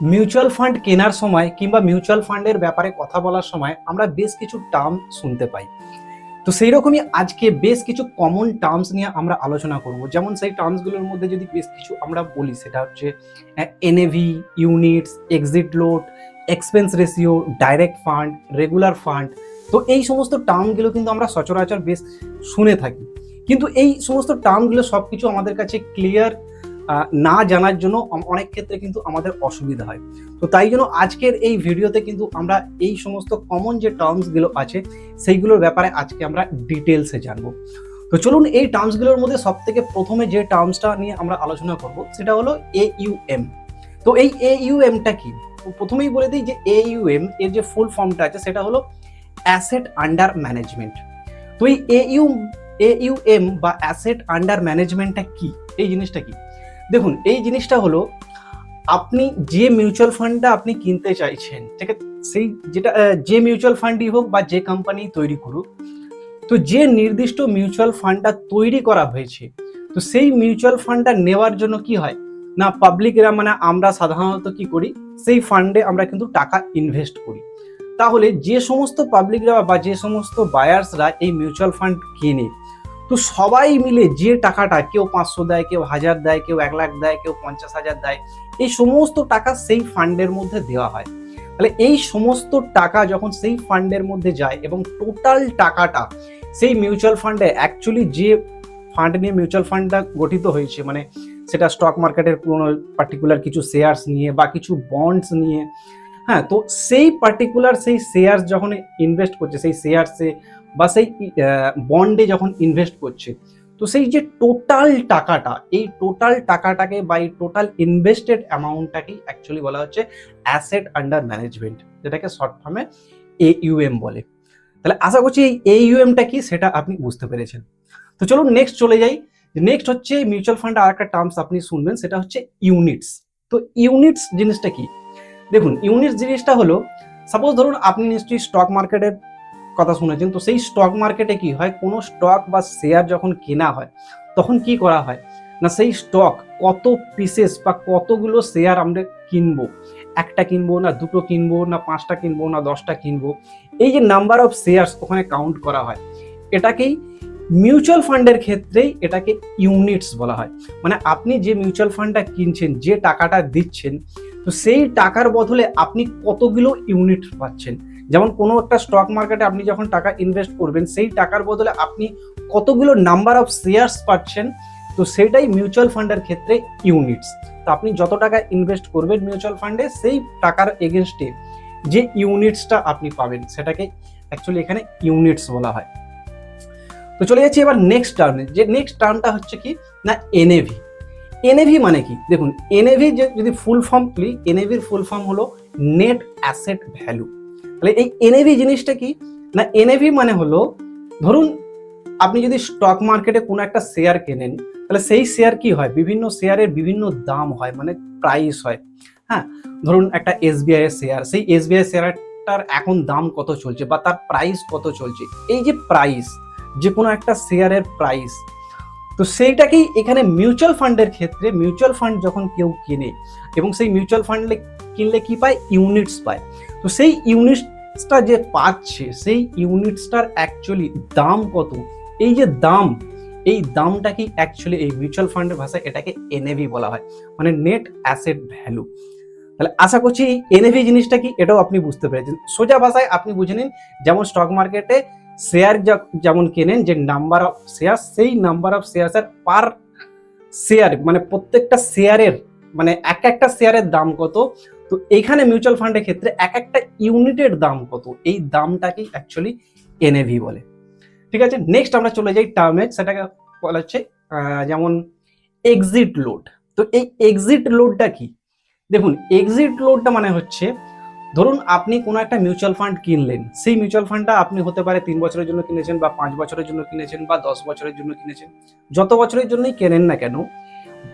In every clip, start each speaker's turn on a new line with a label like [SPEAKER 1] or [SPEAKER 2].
[SPEAKER 1] Mutual fund কেনার সময় কিংবা মিউচুয়াল ফান্ডের ব্যাপারে কথা বলার সময় আমরা বেশ কিছু টার্ম শুনতে পাই। তো সেই রকমই আজকে বেশ কিছু কমন টার্মস নিয়ে আমরা আলোচনা করব। যেমন সেই টার্মসগুলোর মধ্যে যদি বেশ কিছু আমরা বলি, সেটা হচ্ছে NAV units exit load expense ratio direct fund regular fund তো এই সমস্ত টার্মগুলো কিন্তু আমরা সচরাচর বেশ শুনে থাকি। কিন্তু এই সমস্ত টার্মগুলো সব কিছু আমাদের কাছে ক্লিয়ার না জানার জন্য অনেক ক্ষেত্রে কিন্তু আমাদের অসুবিধা হয়। তো তাই জন্য আজকের এই ভিডিওতে কিন্তু আমরা এই সমস্ত কমন যে টার্মসগুলো আছে, সেইগুলোর ব্যাপারে আজকে আমরা ডিটেলসে জানব। তো চলুন এই টার্মসগুলোর মধ্যে সব থেকে প্রথমে যে টার্মসটা নিয়ে আমরা আলোচনা করব, সেটা হলো এ ইউএম তো এই এ ইউএমটা কি? প্রথমেই বলে দিই যে এ ইউএম এর যে ফুল ফর্মটা আছে, সেটা হলো অ্যাসেট আন্ডার ম্যানেজমেন্ট তো এই A U A U M বা অ্যাসেট আন্ডার ম্যানেজমেন্টটা কি? এই জিনিসটা কি? দেখুন, এই জিনিসটা হলো, আপনি যে মিউচুয়াল ফান্ডটা আপনি কিনতে চাইছেন, ঠিক সেই যেটা যে মিউচুয়াল ফান্ডই হোক বা যে কোম্পানি তৈরি করুক, তো যে নির্দিষ্ট মিউচুয়াল ফান্ডটা তৈরি করা হয়েছে, তো সেই মিউচুয়াল ফান্ডটা নেওয়ার জন্য কি হয়? না পাবলিকরা মানে আমরা সাধারণত কি করি? সেই ফান্ডে আমরা কিন্তু টাকা ইনভেস্ট করি। তাহলে যে সমস্ত পাবলিকরা বা যে সমস্ত বায়ার্সরা এই মিউচুয়াল ফান্ড কেনে তো সবাই মিলে যে টাকাটা কেউ পাঁচশো দেয়, কেউ হাজার দেয়, কেউ এক লাখ দেয়, কেউ পঞ্চাশ হাজার দেয়, এই সমস্ত টাকা সেই ফান্ডের মধ্যে দেওয়া হয়। তাহলে এই সমস্ত টাকা যখন সেই ফান্ডের মধ্যে যায় এবং টোটাল টাকাটা সেই মিউচুয়াল ফান্ডে অ্যাকচুয়ালি যে ফান্ড নিয়ে মিউচুয়াল ফান্ডটা গঠিত হয়েছে মানে সেটা স্টক মার্কেটের কোনো পার্টিকুলার কিছু শেয়ার্স নিয়ে বা কিছু বন্ডস নিয়ে হ্যাঁ তো সেই পার্টিকুলার সেই শেয়ার যখন ইনভেস্ট করছে, সেই শেয়ার্সে বা সেই বন্ডে যখন ইনভেস্ট করছে, তো সেই যে টোটাল টাকাটা, এই টোটাল টাকাটাকে বা এই টোটাল ইনভেস্টেড অ্যামাউন্টটাকেই অ্যাকচুয়ালি বলা হচ্ছে অ্যাসেট আন্ডার ম্যানেজমেন্ট যেটাকে শর্ট ফর্মে এ ইউএম বলে। তাহলে আশা করছি এই এ ইউএমটা কি, সেটা আপনি বুঝতে পেরেছেন। তো চলুন নেক্সট চলে যাই। নেক্সট হচ্ছে মিউচুয়াল ফান্ড আর একটা টার্মস আপনি শুনবেন, সেটা হচ্ছে ইউনিটস তো ইউনিটস জিনিসটা কি? দেখুন ইউনিটস জিনিসটা হলো সাপোজ ধরুন আপনি নিশ্চয়ই স্টক মার্কেটের কথা শুনেছেন। তো সেই স্টক মার্কেটে কি হয়? কোনো স্টক বা শেয়ার যখন কেনা হয়, তখন কি করা হয়? না, সেই স্টক কত পিসেস বা কতগুলো শেয়ার আমরা কিনবো? একটা কিনবো না, দুটো কিনবো না, পাঁচটা কিনবো না, দশটা কিনবো? এই যে নাম্বার অফ শেয়ার্স ওখানে কাউন্ট করা হয়। এটাকেই মিউচুয়াল ফান্ডের ক্ষেত্রেই এটাকে ইউনিটস বলা হয়। মানে আপনি যে মিউচুয়াল ফান্ডটা কিনছেন, যে টাকাটা দিচ্ছেন, তো সেই টাকার বদলে আপনি কতগুলো ইউনিট পাচ্ছেন? যেমন কোনো একটা স্টক মার্কেটে আপনি যখন টাকা ইনভেস্ট করবেন, সেই টাকার বদলে আপনি কতগুলো নাম্বার অফ শেয়ার্স পাচ্ছেন, তো সেটাই মিউচুয়াল ফান্ডের ক্ষেত্রে ইউনিটস তো আপনি যত টাকা ইনভেস্ট করবেন মিউচুয়াল ফান্ডে সেই টাকার এগেনস্টে যে ইউনিটসটা আপনি পাবেন, সেটাকে অ্যাকচুয়ালি এখানে ইউনিটস বলা হয়। তো চলে যাচ্ছি এবার নেক্সট টার্মে যে নেক্সট টার্মটা হচ্ছে কি? না এনএভি এনএভি মানে কি? দেখুন এনএভি যদি ফুল ফর্ম তুলি এনএভির ফুল ফর্ম হলো নেট অ্যাসেট ভ্যালু তাহলে এই এনএভি জিনিসটা কি? না এনএভি মানে হলো, ধরুন আপনি যদি স্টক মার্কেটে কোনো একটা শেয়ার কেনেন, তাহলে সেই শেয়ার কি হয়? বিভিন্ন শেয়ারের বিভিন্ন দাম হয় মানে প্রাইস হয়। হ্যাঁ ধরুন একটা এসবিআই এর শেয়ার সেই এসবিআই শেয়ারটার এখন দাম কত চলছে বা তার প্রাইস কত চলছে? এই যে প্রাইস যে কোনো একটা শেয়ারের প্রাইস তো সেইটাকেই এখানে মিউচুয়াল ফান্ডের ক্ষেত্রে মিউচুয়াল ফান্ড যখন কেউ কেনে, এবং সেই মিউচুয়াল ফান্ডে কিনলে কি পায়? ইউনিটস পায়। তো সেই ইউনিটসটা যে পাচ্ছে, সেই ইউনিটসটার অ্যাকচুয়ালি দাম কত? এই যে দাম, এই দামটাকেই অ্যাকচুয়ালি এই মিউচুয়াল ফান্ডের ভাষায় এটাকে এনএভি বলা হয়? মানে নেট অ্যাসেট ভ্যালু তাহলে আশা করছি এই এনএভি জিনিসটা কি, এটাও আপনি বুঝতে পেরেছেন। সোজা ভাষায় আপনি বুঝে নিন, যেমন স্টক মার্কেটে শেয়ার যেমন কেনেন, যে নাম্বার অফ শেয়ার সেই number of share per share মানে প্রত্যেকটা শেয়ারের মানে এক একটা শেয়ারের দাম কত? তো এইখানে মিউচুয়াল ফান্ডের ক্ষেত্রে এক একটা ইউনিটের দাম কত? এই দামটাকেই অ্যাকচুয়ালি এনএভি বলে। ঠিক আছে? নেক্সট আমরা চলে যাই টার্মে সেটাকে বলা হচ্ছে যেমন এক্সিট লোড তো এই এক্সিট লোডটা কি? দেখুন এক্সিট লোডটা মানে হচ্ছে, ধরুন আপনি কোনো একটা মিউচুয়াল ফান্ড কিনলেন, সেই মিউচুয়াল ফান্ডটা আপনি হতে পারে তিন বছরের জন্য কিনেছেন বা পাঁচ বছরের জন্য কিনেছেন বা দশ বছরের জন্য কিনেছেন, যত বছরের জন্যই কেনেন না কেন,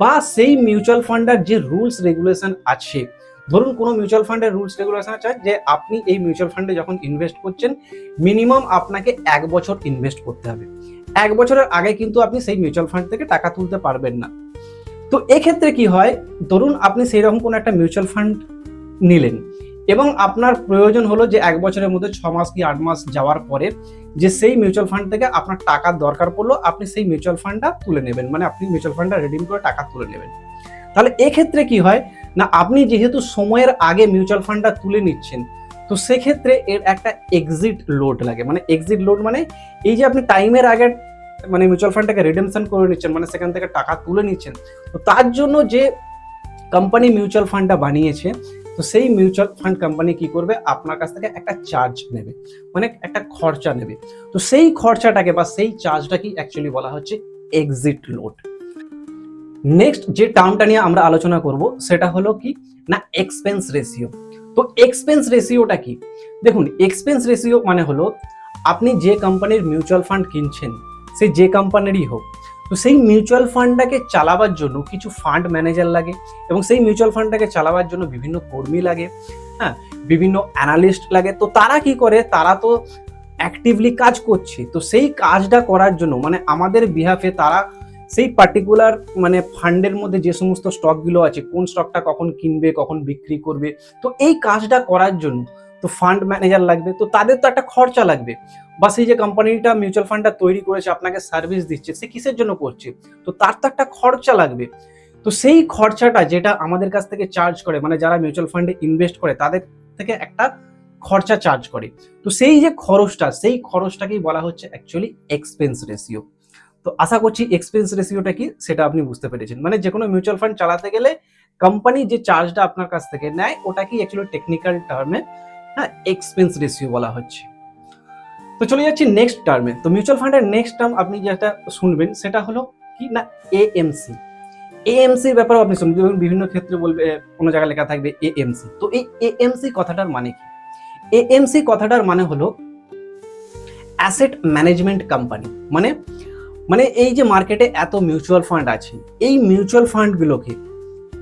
[SPEAKER 1] বা সেই মিউচুয়াল ফান্ডের যে রুলস রেগুলেশন আছে ধরুন কোনো মিউচুয়াল ফান্ডের রুলস রেগুলেশন আছে যে আপনি এই মিউচুয়াল ফান্ডে যখন ইনভেস্ট করছেন মিনিমাম আপনাকে এক বছর ইনভেস্ট করতে হবে। এক বছরের আগে কিন্তু আপনি সেই মিউচুয়াল ফান্ড থেকে টাকা তুলতে পারবেন না। তো এক্ষেত্রে কি হয়? ধরুন আপনি সেই রকম কোনো একটা মিউচুয়াল ফান্ড নিলেন এবং আপনার প্রয়োজন হলো যে এক বছরের মধ্যে ছ মাস কি আট মাস যাওয়ার পরে যে সেই মিউচুয়াল ফান্ড থেকে আপনার টাকার দরকার পড়ল, আপনি সেই মিউচুয়াল ফান্ডটা তুলে নেবেন। মানে আপনি মিউচুয়াল ফান্ডটা রিডিম করে টাকা তুলে নেবেন। তাহলে এক্ষেত্রে কি হয়? না, আপনি যেহেতু সময়ের আগে মিউচুয়াল ফান্ডটা তুলে নিচ্ছেন, তো সেক্ষেত্রে এর একটা এক্সিট লোড লাগে। মানে এক্সিট লোড মানে এই যে আপনি টাইমের আগে মানে মিউচুয়াল ফান্ডটাকে রিডেমশন করে নিচ্ছেন মানে সেখান থেকে টাকা তুলে নিচ্ছেন, তো তার জন্য যে কোম্পানি মিউচুয়াল ফান্ডটা বানিয়েছে, তো সেই মিউচুয়াল ফান্ড কোম্পানি কি করবে? আপনার কাছ থেকে একটা চার্জ নেবে মানে একটা খরচা নেবে। তো সেই খরচাটাকে বা সেই চার্জটা কি অ্যাকচুয়ালি বলা হচ্ছে এক্সিট লোড নেক্সট যে টার্মটা নিয়ে আমরা আলোচনা করব, সেটা হলো কি? না এক্সপেন্স রেশিও তো এক্সপেন্স রেশিওটা কি? দেখুন এক্সপেন্স রেশিও মানে হলো আপনি যে কোম্পানির মিউচুয়াল ফান্ড কিনছেন, সে যে কোম্পানিরই হোক, তো সেই মিউচুয়াল ফান্ডটাকে চালাবার জন্য কিছু ফান্ড ম্যানেজার লাগে এবং সেই মিউচুয়াল ফান্ডটাকে চালাবার জন্য বিভিন্ন কর্মী লাগে হ্যাঁ বিভিন্ন অ্যানালিস্ট লাগে। তো তারা কি করে? তারা তো অ্যাক্টিভলি কাজ করছে। তো সেই কাজটা করার জন্য মানে আমাদের বিহাফে তারা সেই পার্টিকুলার মানে ফান্ডের মধ্যে যে সমস্ত স্টকগুলো আছে, কোন স্টকটা কখন কিনবে, কখন বিক্রি করবে, তো এই কাজটা করার জন্য তো ফান্ড ম্যানেজার লাগবে, তো তাদের তো একটা খরচা লাগবে। বা সেই যে কোম্পানিটা মিউচুয়াল ফান্ডটা তৈরি করেছে, আপনাকে সার্ভিস দিচ্ছে, সে কিসের জন্য করছে? তো তার তো একটা খরচা লাগবে। তো সেই খরচাটা যেটা আমাদের কাছ থেকে চার্জ করে মানে যারা মিউচুয়াল ফান্ডে ইনভেস্ট করে, তাদের থেকে একটা খরচা চার্জ করে। তো সেই যে খরচটা, সেই খরচটাকেই বলা হচ্ছে অ্যাকচুয়ালি এক্সপেন্স রেশিও তো আশা করছি এক্সপেন্স রেশিওটা কি সেটা আপনি বুঝতে পেরেছেন। মানে যে কোনো মিউচুয়াল ফান্ড চালাতে গেলে কোম্পানি যে চার্জটা আপনার কাছ থেকে নেয়, ওটা কি অ্যাকচুয়ালি টেকনিক্যাল টার্মে হ্যাঁ এক্সপেন্স রেশিও বলা হচ্ছে। তো চলে যাচ্ছি নেক্সট টার্মে তো মিউচুয়াল ফান্ডের নেক্সট টার্ম আপনি যেটা শুনবেন সেটা হলো কি? না এএমসি এএমসি ব্যাপারেও আপনি শুনবেন। বিভিন্ন ক্ষেত্রে বলবে কোনো জায়গায় লেখা থাকবে এএমসি তো এই এএমসি কথাটার মানে কি? এএমসি কথাটার মানে হলো অ্যাসেট ম্যানেজমেন্ট কোম্পানি মানে মানে এই যে মার্কেটে এত মিউচুয়াল ফান্ড আছে, এই মিউচুয়াল ফান্ডগুলোকে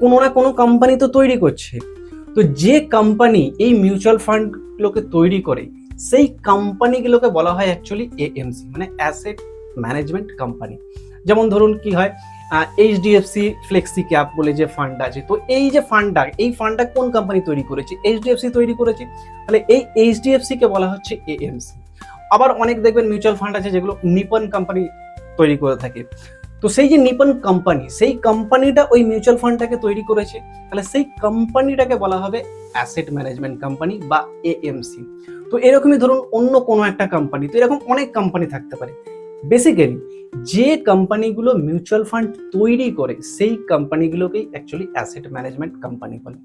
[SPEAKER 1] কোনো না কোনো কোম্পানি তো তৈরি করছে। তো যে কোম্পানি এই মিউচুয়াল ফান্ডগুলোকে তৈরি করে, সেই কোম্পানিগুলোকে বলা হয় অ্যাকচুয়ালি এএমসি মানে অ্যাসেট ম্যানেজমেন্ট কোম্পানি যেমন ধরুন কি হয় এইচডিএফসি ফ্লেক্সি ক্যাপ বলে যে ফান্ড আছে, তো এই যে ফান্ডটা এই ফান্ডটা কোন কোম্পানি তৈরি করেছে? এইচডিএফসি তৈরি করেছে। তাহলে এই এইচডিএফসি কে বলা হচ্ছে এএমসি আবার অনেক দেখবেন মিউচুয়াল ফান্ড আছে যেগুলো নিপন কোম্পানি তৈরি করে থাকে। তো সেই যে নিপন কোম্পানি সেই কোম্পানিটা ওই মিউচুয়াল ফান্ডটাকে তৈরি করেছে। তাহলে সেই কোম্পানিটাকে বলা হবে অ্যাসেট ম্যানেজমেন্ট কোম্পানি বা এএমসি তো এরকমই ধরুন অন্য কোনো একটা কোম্পানি তো এরকম অনেক কোম্পানি থাকতে পারে। বেসিক্যালি যে কোম্পানিগুলো মিউচুয়াল ফান্ড তৈরি করে, সেই কোম্পানিগুলোকেই অ্যাকচুয়ালি অ্যাসেট ম্যানেজমেন্ট কোম্পানি বলে।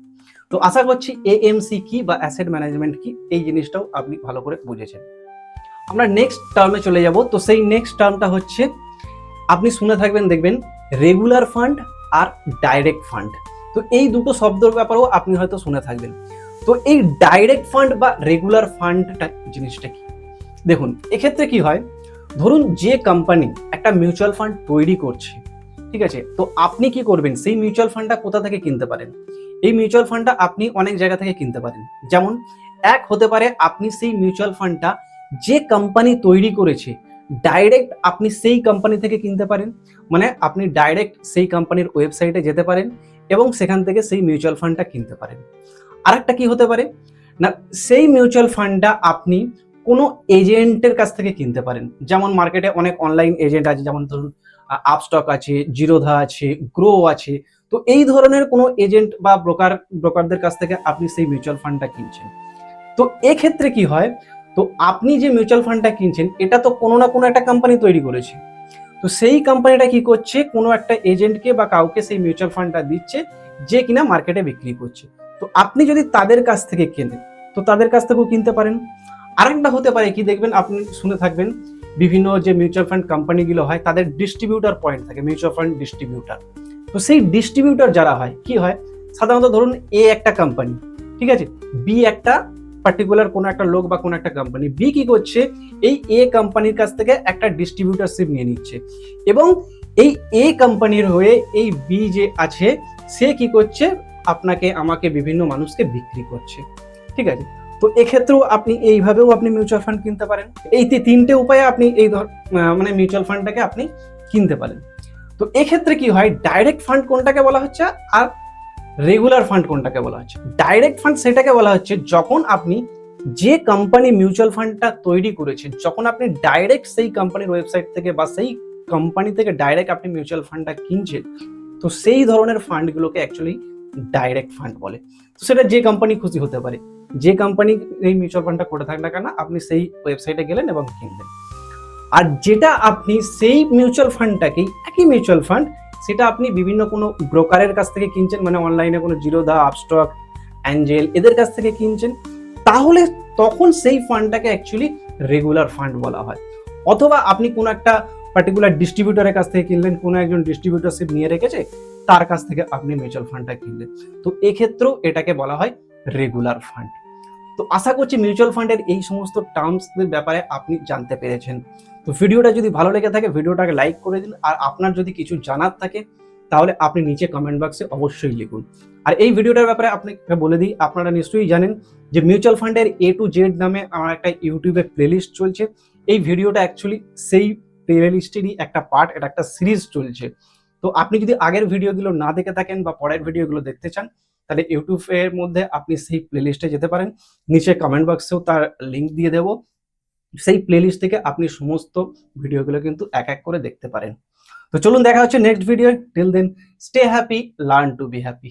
[SPEAKER 1] তো আশা করছি এএমসি কি বা অ্যাসেট ম্যানেজমেন্ট কি, এই জিনিসটাও আপনি ভালো করে বুঝেছেন। আমরা নেক্সট টার্মে চলে যাব। তো সেই নেক্সট টার্মটা হচ্ছে আপনি শুনে থাকবেন, দেখবেন রেগুলার ফান্ড আর ডাইরেক্ট ফান্ড তো এই দুটো শব্দের ব্যাপারেও আপনি হয়তো শুনে থাকবেন। তো এই ডাইরেক্ট ফান্ড বা রেগুলার ফান্ডটা জিনিসটা কি? দেখুন, এক্ষেত্রে কি হয়? ধরুন যে কোম্পানি একটা মিউচুয়াল ফান্ড তৈরি করছে, ঠিক আছে? তো আপনি কি করবেন? সেই মিউচুয়াল ফান্ডটা কোথা থেকে কিনতে পারেন? এই মিউচুয়াল ফান্ডটা আপনি অনেক জায়গা থেকে কিনতে পারেন। যেমন, এক হতে পারে আপনি সেই মিউচুয়াল ফান্ডটা যে কোম্পানি তৈরি করেছে ডাইরেক্ট আপনি সেই কোম্পানি থেকে কিনতে পারেন। মানে আপনি ডাইরেক্ট সেই কোম্পানির ওয়েবসাইটে যেতে পারেন এবং সেখান থেকে সেই মিউচুয়াল ফান্ডটা কিনতে পারেন। আরেকটা কি হতে পারে? না, সেই মিউচুয়াল ফান্ডটা আপনি কোনো এজেন্টের কাছ থেকে কিনতে পারেন। যেমন মার্কেটে অনেক অনলাইন এজেন্ট আছে, যেমন ধরুন আপস্টক আছে জিরোধা আছে গ্রো আছে। তো এই ধরনের কোনো এজেন্ট বা ব্রোকার ব্রোকারদের কাছ থেকে আপনি সেই মিউচুয়াল ফান্ডটা কিনছেন। তো এক্ষেত্রে কি হয়? তো আপনি যে মিউচুয়াল ফান্ডটা কিনছেন, এটা তো কোনো না কোনো একটা কোম্পানি তৈরি করেছে। তো সেই কোম্পানিটা কি করছে? কোনো একটা এজেন্টকে বা কাউকে সেই মিউচুয়াল ফান্ডটা দিচ্ছে, যে কিনা মার্কেটে বিক্রি করছে। তো আপনি যদি তাদের কাছ থেকে কেনেন, তো তাদের কাছ থেকেও কিনতে পারেন। আরেকটা হতে পারে, কি দেখবেন, আপনি শুনে থাকবেন, বিভিন্ন যে মিউচুয়াল ফান্ড কোম্পানিগুলো হয়, তাদের ডিস্ট্রিবিউটার পয়েন্ট থাকে মিউচুয়াল ফান্ড ডিস্ট্রিবিউটার তো সেই ডিস্ট্রিবিউটার যারা হয়, কি হয়? সাধারণত ধরুন এ একটা কোম্পানি ঠিক আছে? বি একটা পার্টিকুলার কোনো একটা লোক বা কোনো একটা কোম্পানি বি কি করছে? এই এ কোম্পানির কাছ থেকে একটা ডিস্ট্রিবিউটারশিপ নিয়ে নিচ্ছে। এবং এই এ কোম্পানির হয়ে এই বি যে আছে, সে কি করছে? আপনাকে, আমাকে বিভিন্ন মানুষকে বিক্রি করছে। ঠিক আছে? তো এক্ষেত্রেও আপনি এইভাবেও আপনি মিউচুয়াল ফান্ড কিনতে পারেন। এই তিনটে উপায়ে আপনি এই ধর মানে মিউচুয়াল ফান্ডটাকে আপনি কিনতে পারেন। তো এক্ষেত্রে কি হয়? ডাইরেক্ট ফান্ড কোনটাকে বলা হচ্ছে? আর রেগুলার ফান্ড কোনটাকে বলা হচ্ছে? ডাইরেক্ট ফান্ড সেটাকে বলা হচ্ছে যখন আপনি যে কোম্পানি মিউচুয়াল ফান্ডটা তৈরি করেছেন, যখন আপনি ডাইরেক্ট সেই কোম্পানির ওয়েবসাইট থেকে বা সেই কোম্পানি থেকে ডাইরেক্ট আপনি মিউচুয়াল ফান্ডটা কিনছেন, তো সেই ধরনের ফান্ডগুলোকে অ্যাকচুয়ালি ডাইরেক্ট ফান্ড বলে। তো সেটা যে কোম্পানি খুশি হতে পারে, যে কোম্পানি এই মিউচুয়াল ফান্ডটা করে থাক না কেন, আপনি সেই ওয়েবসাইটে গেলেন এবং কিনলেন। আর যেটা আপনি সেই মিউচুয়াল ফান্ডটাকেই একই মিউচুয়াল ফান্ড সেটা আপনি বিভিন্ন কোনো ব্রোকারের কাছ থেকে কিনছেন মানে অনলাইনে কোনো জিরোদা আপস্টক অ্যাঞ্জেল এদের কাছ থেকে কিনছেন, তাহলে তখন সেই ফান্ডটাকে অ্যাকচুয়ালি রেগুলার ফান্ড বলা হয়। অথবা আপনি কোনো একটা পার্টিকুলার ডিস্ট্রিবিউটারের কাছ থেকে কিনলেন, কোনো একজন ডিস্ট্রিবিউটরশিপ নিয়ে রেখেছে, তার কাছ থেকে আপনি মিউচুয়াল ফান্ডটা কিনলেন। তো এক্ষেত্রেও এটাকে বলা হয় রেগুলার ফান্ড তো আশা করছি মিউচুয়াল ফান্ডের এই সমস্ত টার্মসের ব্যাপারে আপনি জানতে পেরেছেন। তো ভিডিওটা যদি ভালো লেগে থাকে, ভিডিওটাকে লাইক করে দিন। আর আপনার যদি কিছু জানার থাকে, তাহলে আপনি নিচে কমেন্ট বক্সে অবশ্যই লিখুন। আর এই ভিডিওটার ব্যাপারে আপনাকে বলে দিই, আপনারা নিশ্চয়ই জানেন যে মিউচুয়াল ফান্ডের এ টু জেড নামে আমার একটা ইউটিউবে প্লেলিস্ট চলছে। এই ভিডিওটা অ্যাকচুয়ালি সেই প্লেলিস্টেরই একটা পার্ট এটা একটা সিরিজ চলছে। তো আপনি যদি আগের ভিডিওগুলো না দেখে থাকেন বা পরের ভিডিওগুলো দেখতে চান তাহলে ইউটিউব এর মধ্যে আপনি সেই প্লেলিস্টে যেতে পারেন। নিচে কমেন্ট বক্সেও তার লিঙ্ক দিয়ে দেব। সেই প্লেলিস্ট থেকে আপনি সমস্ত ভিডিওগুলো কিন্তু এক এক করে দেখতে পারেন। তো চলুন দেখা হচ্ছে next video till then stay happy learn to be happy